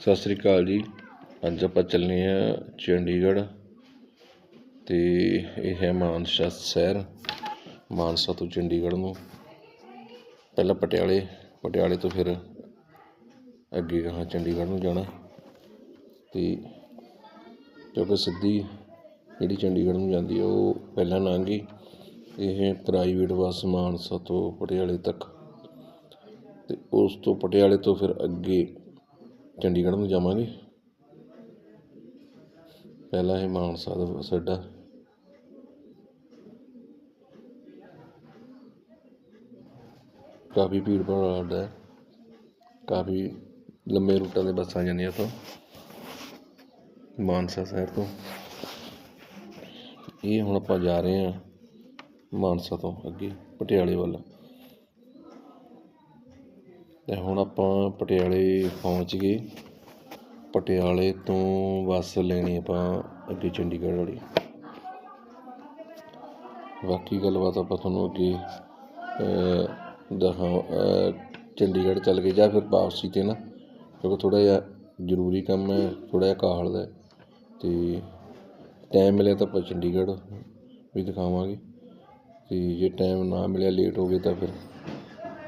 ਸਤਿ ਸ੍ਰੀ ਅਕਾਲ ਜੀ। ਅੱਜ ਆਪਾਂ ਚੱਲੇ ਆ ਚੰਡੀਗੜ੍ਹ ਤੇ ਇਹ ਹੈ ਮਾਨਸਾ ਸ਼ਹਿਰ, ਮਾਨਸਾ ਤੋਂ ਚੰਡੀਗੜ੍ਹ ਨੂੰ। ਪਹਿਲਾਂ ਪਟਿਆਲੇ ਪਟਿਆਲੇ ਤੋਂ ਫਿਰ ਅੱਗੇ ਕਹਾਂ ਚੰਡੀਗੜ੍ਹ ਨੂੰ ਜਾਣਾ। ਤੇ ਕਿਉਂਕਿ ਸਿੱਧੀ ਜਿਹੜੀ ਚੰਡੀਗੜ੍ਹ ਨੂੰ ਜਾਂਦੀ ਹੈ ਉਹ ਪਹਿਲਾਂ ਲੰਘ ਗਈ। ਇਹ ਪ੍ਰਾਈਵੇਟ ਬੱਸ ਮਾਨਸਾ ਤੋਂ ਪਟਿਆਲੇ ਤੱਕ। ਤੇ ਉਸ ਤੋਂ ਪਟਿਆਲੇ ਤੋਂ ਫਿਰ ਅੱਗੇ ਚੰਡੀਗੜ੍ਹ ਨੂੰ ਜਾਵਾਂਗੇ। ਪਹਿਲਾ ਇਹ ਮਾਨਸਾ ਦਾ ਸਾਡਾ ਕਾਫੀ ਭੀੜ ਭਾੜ ਵਾਲਾ ਅੱਡਾ ਹੈ। ਕਾਫੀ ਲੰਮੇ ਰੂਟਾਂ ਦੇ ਬੱਸਾਂ ਜਾਂਦੀਆਂ ਇੱਥੋਂ ਮਾਨਸਾ ਸ਼ਹਿਰ ਤੋਂ। ਇਹ ਹੁਣ ਆਪਾਂ ਜਾ ਰਹੇ ਹਾਂ ਮਾਨਸਾ ਤੋਂ ਅੱਗੇ, ਪਟਿਆਲੇ ਵੱਲ। ਅਤੇ ਹੁਣ ਆਪਾਂ ਪਟਿਆਲੇ ਪਹੁੰਚ ਗਏ। ਪਟਿਆਲੇ ਤੋਂ ਬੱਸ ਲੈਣੀ ਆਪਾਂ ਅੱਗੇ ਚੰਡੀਗੜ੍ਹ ਵਾਲੀ। ਬਾਕੀ ਗੱਲਬਾਤ ਆਪਾਂ ਤੁਹਾਨੂੰ ਅੱਗੇ ਦਿਖਾ ਚੰਡੀਗੜ੍ਹ ਚੱਲ ਗਏ ਜਾਂ ਫਿਰ ਵਾਪਸੀ 'ਤੇ ਨਾ, ਕਿਉਂਕਿ ਥੋੜ੍ਹਾ ਜਿਹਾ ਜ਼ਰੂਰੀ ਕੰਮ ਹੈ, ਥੋੜ੍ਹਾ ਜਿਹਾ ਕਾਹਲ ਦਾ ਅਤੇ ਟਾਈਮ ਮਿਲਿਆ ਤਾਂ ਆਪਾਂ ਚੰਡੀਗੜ੍ਹ ਵੀ ਦਿਖਾਵਾਂਗੇ। ਅਤੇ ਜੇ ਟਾਈਮ ਨਾ ਮਿਲਿਆ ਲੇਟ ਹੋ ਗਏ ਤਾਂ ਫਿਰ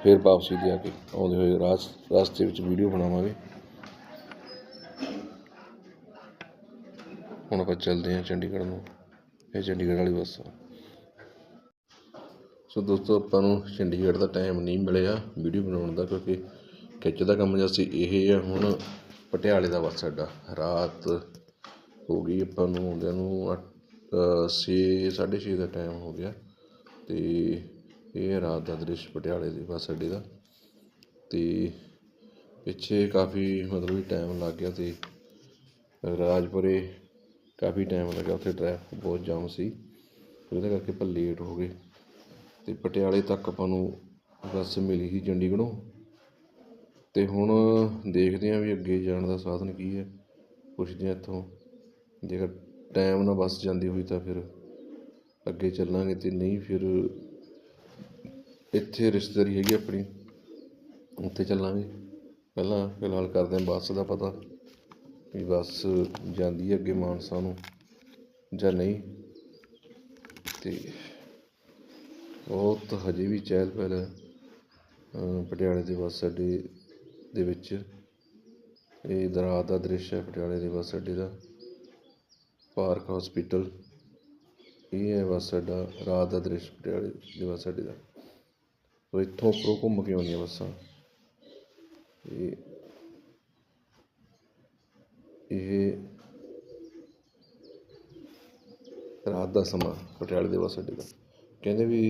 ਫਿਰ ਵਾਪਸੀ 'ਤੇ ਆ ਕੇ ਆਉਂਦੇ ਹੋਏ ਰਾਸ, ਰਸਤੇ ਵਿੱਚ ਵੀਡੀਓ ਬਣਾਵਾਂਗੇ। ਹੁਣ ਆਪਾਂ ਚੱਲਦੇ ਹਾਂ ਚੰਡੀਗੜ੍ਹ ਨੂੰ। ਇਹ ਚੰਡੀਗੜ੍ਹ ਵਾਲੀ ਬੱਸ ਆ। ਸੋ ਦੋਸਤੋ, ਆਪਾਂ ਨੂੰ ਚੰਡੀਗੜ੍ਹ ਦਾ ਟਾਈਮ ਨਹੀਂ ਮਿਲਿਆ ਵੀਡੀਓ ਬਣਾਉਣ ਦਾ, ਕਿਉਂਕਿ ਖਿੱਚ ਦਾ ਕੰਮ ਜਿਹਾ ਸੀ ਇਹ ਆ, ਹੁਣ ਪਟਿਆਲੇ ਦਾ ਬੱਸ ਅੱਡਾ ਰਾਤ ਹੋ ਗਈ ਆਪਾਂ ਨੂੰ ਆਉਂਦਿਆਂ ਨੂੰ ਅੱਠ- ਛੇ, ਸਾਢੇ ਛੇ ਦਾ ਟਾਈਮ ਹੋ ਗਿਆ। ਅਤੇ ਇਹ ਰਾਤ ਦਾ ਦ੍ਰਿਸ਼ ਪਟਿਆਲੇ ਦੇ ਬੱਸ ਅੱਡੇ ਦਾ ਤੇ ਪਿੱਛੇ ਕਾਫੀ ਮਤਲਬ ਵੀ ਟਾਈਮ ਲੱਗ ਗਿਆ ਤੇ ਰਾਜਪੁਰੇ ਕਾਫੀ ਟਾਈਮ ਲੱਗਾ ਉੱਥੇ ਟ੍ਰੈਫਿਕ ਬਹੁਤ ਜਾਮ ਸੀ। ਉਹਦੇ ਕਰਕੇ ਆਪਾਂ ਲੇਟ ਹੋ ਗਏ ਤੇ ਪਟਿਆਲੇ ਤੱਕ ਆਪਾਂ ਨੂੰ ਬੱਸ ਮਿਲੀ ਸੀ ਚੰਡੀਗੜ੍ਹੋਂ। ਤੇ ਹੁਣ ਦੇਖਦੇ ਹਾਂ ਵੀ ਅੱਗੇ ਜਾਣ ਦਾ ਸਾਧਨ ਕੀ ਹੈ। ਪੁੱਛਦੇ ਹਾਂ ਇੱਥੋਂ। ਜੇਕਰ ਟਾਈਮ ਨਾਲ ਬੱਸ ਜਾਂਦੀ ਹੋਈ ਤਾਂ ਫਿਰ ਅੱਗੇ ਚੱਲਾਂਗੇ ਤੇ ਨਹੀਂ ਫਿਰ ਇੱਥੇ ਰਿਸ਼ਤੇਦਾਰੀ ਹੈਗੀ ਆਪਣੀ। ਉੱਥੇ ਚੱਲਾਂਗੇ। ਪਹਿਲਾਂ ਫਿਲਹਾਲ ਕਰਦੇ ਹਾਂ ਬੱਸ ਦਾ ਪਤਾ ਵੀ ਬੱਸ ਜਾਂਦੀ ਹੈ ਅੱਗੇ ਮਾਨਸਾ ਨੂੰ ਜਾਂ ਨਹੀਂ। ਤੇ ਬਹੁਤ ਹਜੇ ਵੀ ਚਹਿਲ ਪਹਿਲ ਹੈ ਪਟਿਆਲੇ ਦੇ ਬੱਸ ਅੱਡੇ ਦੇ ਵਿੱਚ। ਇਹ ਰਾਤ ਦਾ ਦ੍ਰਿਸ਼ ਹੈ ਪਟਿਆਲੇ ਦੇ ਬੱਸ ਅੱਡੇ ਦਾ। ਪਾਰਕ ਹਸਪੀਟਲ, ਇਹ ਹੈ ਬੱਸ ਅੱਡਾ, ਰਾਤ ਦਾ ਦ੍ਰਿਸ਼ ਪਟਿਆਲੇ ਦੇ ਬੱਸ ਅੱਡੇ ਦਾ। ਸੋ ਇੱਥੋਂ ਉੱਪਰੋਂ ਘੁੰਮ ਕੇ ਆਉਂਦੀਆਂ ਬੱਸਾਂ ਇਹ ਇਹ ਰਾਤ ਦਾ ਸਮਾਂ ਪਟਿਆਲੇ ਦੇ ਬੱਸ ਅੱਡੇ ਦਾ ਕਹਿੰਦੇ ਵੀ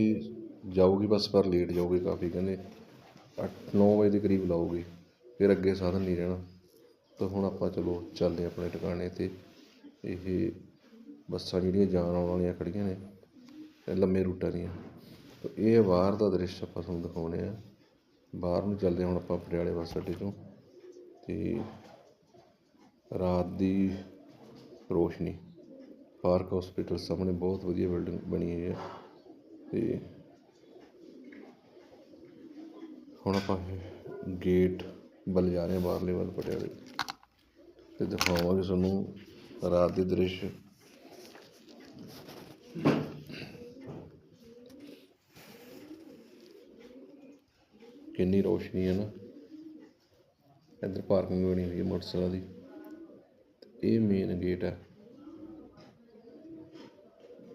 ਜਾਊਗੀ ਬੱਸ, ਪਰ ਲੇਟ ਜਾਊਗੀ ਕਾਫੀ, ਕਹਿੰਦੇ ਅੱਠ, ਨੌ ਵਜੇ ਦੇ ਕਰੀਬ ਲਾਊਗੀ, ਫਿਰ ਅੱਗੇ ਸਾਧਨ ਨਹੀਂ ਰਹਿਣਾ। ਤਾਂ ਹੁਣ ਆਪਾਂ ਚਲੋ ਚੱਲਦੇ ਹਾਂ ਆਪਣੇ ਟਿਕਾਣੇ 'ਤੇ। ਇਹ ਬੱਸਾਂ ਜਿਹੜੀਆਂ ਜਾਣ ਆਉਣ ਵਾਲੀਆਂ ਖੜੀਆਂ ਨੇ ਲੰਮੇ ਰੂਟਾਂ ਦੀਆਂ। ਤਾਂ ਇਹ ਬਾਹਰ ਦਾ ਦ੍ਰਿਸ਼ ਆਪਾਂ ਤੁਹਾਨੂੰ ਦਿਖਾਉਂਦੇ ਆ। ਬਾਹਰ ਨੂੰ ਚੱਲਦੇ ਹਾਂ ਹੁਣ ਆਪਾਂ ਪਟਿਆਲੇ ਬੱਸ ਅੱਡੇ ਤੋਂ ਤੇ ਰਾਤ ਦੀ ਰੋਸ਼ਨੀ, ਪਾਰਕ ਹਸਪੀਟਲ ਸਾਹਮਣੇ ਬਹੁਤ ਵਧੀਆ ਬਿਲਡਿੰਗ ਬਣੀ ਹੋਈ ਹੈ। ਤੇ ਹੁਣ ਆਪਾਂ ਗੇਟ ਵੱਲ ਜਾ ਰਹੇ ਹਾਂ ਬਾਹਰਲੇ ਵੱਲ ਪਟਿਆਲੇ। ਤੇ ਦਿਖਾਵਾਂਗੇ ਤੁਹਾਨੂੰ ਰਾਤ ਦੇ ਦ੍ਰਿਸ਼। ਕਿੰਨੀ ਰੋਸ਼ਨੀ ਹੈ ਨਾ। ਇੱਧਰ ਪਾਰਕਿੰਗ ਬਣੀ ਹੋਈ ਹੈ ਮੋਟਰਸਾਈਕਲਾਂ ਦੀ। ਇਹ ਮੇਨ ਗੇਟ ਹੈ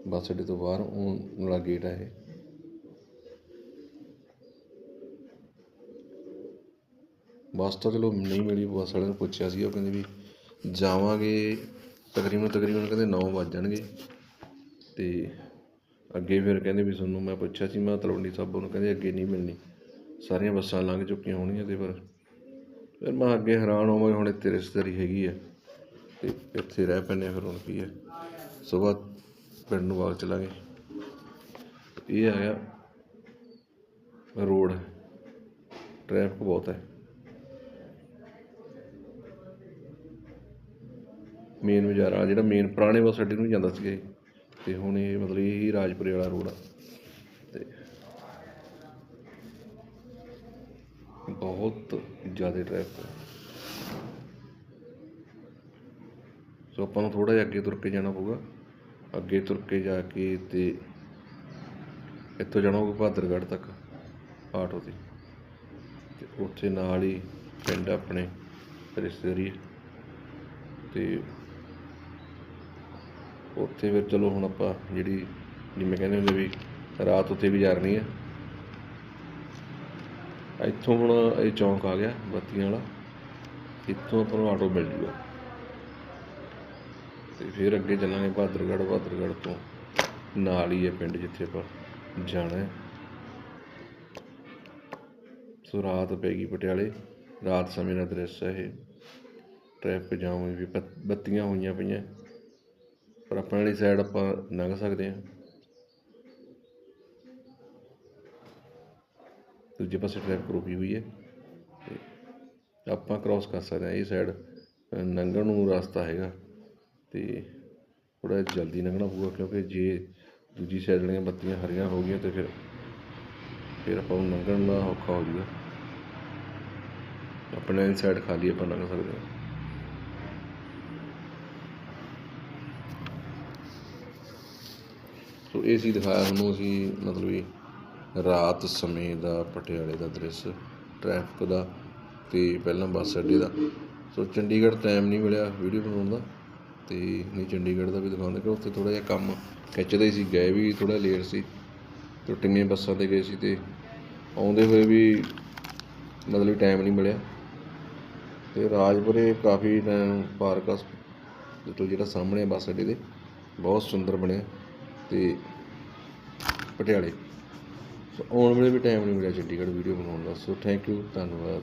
ਬੱਸ ਅੱਡੇ ਤੋਂ ਬਾਹਰ ਆਉਣ ਵਾਲਾ ਗੇਟ ਹੈ ਇਹ। ਬੱਸ ਤਾਂ ਚਲੋ ਨਹੀਂ ਮਿਲੀ, ਬੱਸ ਵਾਲਿਆਂ ਨੂੰ ਪੁੱਛਿਆ ਸੀ, ਉਹ ਕਹਿੰਦੇ ਵੀ ਜਾਵਾਂਗੇ, ਤਕਰੀਬਨ ਤਕਰੀਬਨ ਕਹਿੰਦੇ 9 ਵੱਜ ਜਾਣਗੇ। ਤੇ ਅੱਗੇ ਫਿਰ ਕਹਿੰਦੇ ਵੀ ਤੁਹਾਨੂੰ ਮੈਂ ਪੁੱਛਿਆ ਸੀ, ਮੈਂ ਤਲਵੰਡੀ ਸਾਬੋ ਨੂੰ ਕਹਿੰਦੇ ਅੱਗੇ ਨਹੀਂ ਮਿਲਣੀ। ਸਾਰੀਆਂ ਬੱਸਾਂ ਲੰਘ ਚੁੱਕੀਆਂ ਹੋਣਗੀਆਂ ਤੇ ਪਰ ਫਿਰ ਮੈਂ ਅੱਗੇ ਹੈਰਾਨ ਹੋਵਾਂਗੇ ਹੁਣ ਇੱਥੇ ਰਿਸ਼ਤੇਦਾਰੀ ਹੈਗੀ ਹੈ ਤੇ ਇੱਥੇ ਰਹਿ ਪੈਂਦੇ ਹਾਂ ਫਿਰ ਹੁਣ ਕੀ ਹੈ ਸਵੇਰ ਪਿੰਡ ਨੂੰ ਵਾਗ ਚਲਾਂਗੇ। ਇਹ ਆ ਗਿਆ ਰੋਡ। ਟ੍ਰੈਫਿਕ ਬਹੁਤ ਹੈ ਮੇਨ ਬਾਜ਼ਾਰ ਆ ਜਿਹੜਾ ਮੇਨ ਪੁਰਾਣੇ ਬੱਸ ਅੱਡੇ ਨੂੰ ਵੀ ਜਾਂਦਾ ਸੀਗਾ ਇਹ। ਤੇ ਹੁਣ ਇਹ ਮਤਲਬ ਇਹ ਹੀ ਰਾਜਪੁਰੇ ਵਾਲਾ ਰੋਡ ਆ। ਤੇ ਬਹੁਤ ਜ਼ਿਆਦਾ ਟ੍ਰੈਫਿਕ ਸੋ ਆਪਾਂ ਨੂੰ ਥੋੜਾ ਜਿਹਾ ਅੱਗੇ ਤੁਰ ਕੇ ਜਾਣਾ ਪਊਗਾ। ਅੱਗੇ ਤੁਰ ਕੇ ਜਾ ਕੇ ਤੇ ਇੱਥੋਂ ਜਾਣਾ ਹੋਊਗਾ ਬਹਾਦਰਗੜ੍ਹ ਤੱਕ, ਆਟੋ ਤੇ। ਤੇ ਉੱਥੇ ਨਾਲ ਹੀ ਪਿੰਡ ਆਪਣੇ ਰਿਸ਼ਤੇਦਾਰੀ ਹੈ। ਤੇ ਉੱਥੇ ਫਿਰ ਚਲੋ ਹੁਣ ਆਪਾਂ ਜਿਹੜੀ ਜਿਵੇਂ ਕਹਿੰਦੇ ਹੁੰਦੇ ਵੀ ਰਾਤ ਉੱਥੇ ਵੀ ਗੁਜ਼ਾਰਨੀ ਹੈ ਇੱਥੋਂ ਹੁਣ ਇਹ ਚੌਂਕ ਆ ਗਿਆ, ਬੱਤੀਆਂ ਵਾਲਾ। ਇੱਥੋਂ ਆਪਾਂ ਨੂੰ ਆਟੋ ਮਿਲ ਜੂਗਾ। ਤੇ ਫਿਰ ਅੱਗੇ ਚੱਲਾਂਗੇ ਬਹਾਦਰਗੜ੍ਹ ਬਹਾਦਰਗੜ੍ਹ ਤੋਂ ਨਾਲ ਹੀ ਹੈ ਪਿੰਡ ਜਿੱਥੇ ਆਪਾਂ ਜਾਣਾ ਹੈ। ਸੋ ਰਾਤ ਪੈ ਗਈ ਪਟਿਆਲੇ। ਰਾਤ ਸਮੇਂ ਦਾ ਦ੍ਰਿਸ਼ ਹੈ ਇਹ। ਟ੍ਰੈਫਿਕ ਜਾਮ ਹੋਈ ਵੀ ਬੱਤੀਆਂ ਹੋਈਆਂ ਪਈਆਂ। ਪਰ ਆਪਣੇ ਵਾਲੀ ਸਾਈਡ ਆਪਾਂ ਲੰਘ ਸਕਦੇ ਹਾਂ। ਦੂਜੇ ਪਾਸੇ ਟ੍ਰੈਫਿਕ ਰੁਕੀ ਹੋਈ ਹੈ। ਤੇ ਆਪਾਂ ਕ੍ਰਾਸ ਕਰ ਸਕਦੇ ਹਾਂ, ਇਹ ਸਾਈਡ ਲੰਘਣ ਨੂੰ ਰਸਤਾ ਹੈਗਾ। ਤੇ ਥੋੜਾ ਜਲਦੀ ਲੰਘਣਾ ਪਊਗਾ, ਕਿਉਂਕਿ ਜੇ ਦੂਜੀ ਸਾਈਡ ਵਾਲੀਆਂ ਬੱਤੀਆਂ ਹਰੀਆਂ ਹੋ ਗਈਆਂ ਤੇ ਫਿਰ ਫਿਰ ਆਪਾਂ ਨੂੰ ਲੰਘਣ ਦਾ ਔਖਾ ਹੋ ਜਾਊਗਾ। ਆਪਣੇ ਵਾਲੀ ਸਾਈਡ ਖਾਲੀ ਆਪਾਂ ਲੰਘ ਸਕਦੇ ਹਾਂ। ਸੋ ਇਹ ਸੀ ਦਿਖਾਇਆ ਤੁਹਾਨੂੰ ਅਸੀਂ ਮਤਲਬ ਵੀ ਰਾਤ ਸਮੇਂ ਦਾ ਪਟਿਆਲੇ ਦਾ ਦ੍ਰਿਸ਼ ਟ੍ਰੈਫਿਕ ਦਾ ਅਤੇ ਪਹਿਲਾਂ ਬੱਸ ਅੱਡੇ ਦਾ। ਸੋ ਚੰਡੀਗੜ੍ਹ ਟਾਈਮ ਨਹੀਂ ਮਿਲਿਆ ਵੀਡੀਓ ਬਣਾਉਣ ਦਾ ਅਤੇ ਨਹੀਂ ਚੰਡੀਗੜ੍ਹ ਦਾ ਵੀ ਦਿਖਾਉਂਦੇ ਕਿ ਉੱਥੇ ਥੋੜ੍ਹਾ ਜਿਹਾ ਕੰਮ ਖਿੱਚਦੇ ਸੀ, ਗਏ ਵੀ ਥੋੜ੍ਹਾ ਲੇਟ ਸੀ। ਟੁੱਟੀਆਂ ਬੱਸਾਂ ਤੇ ਗਏ ਸੀ ਅਤੇ ਆਉਂਦੇ ਹੋਏ ਵੀ ਮਤਲਬ ਟਾਈਮ ਨਹੀਂ ਮਿਲਿਆ। ਤੇ ਰਾਜਪੁਰੇ ਕਾਫੀ ਟਾਈਮ ਪਾਰਕ ਆ ਜਿਹੜਾ ਸਾਹਮਣੇ ਬੱਸ ਅੱਡੇ ਦੇ, ਬਹੁਤ ਸੁੰਦਰ ਬਣਿਆ ਤੇ ਪਟਿਆਲੇ। ਸੋ ਆਉਣ ਵੇਲੇ ਵੀ ਟਾਈਮ ਨਹੀਂ ਮਿਲਿਆ ਚੰਡੀਗੜ੍ਹ ਵੀਡੀਓ ਬਣਾਉਣ ਦਾ ਸੋ ਥੈਂਕ ਯੂ ਧੰਨਵਾਦ।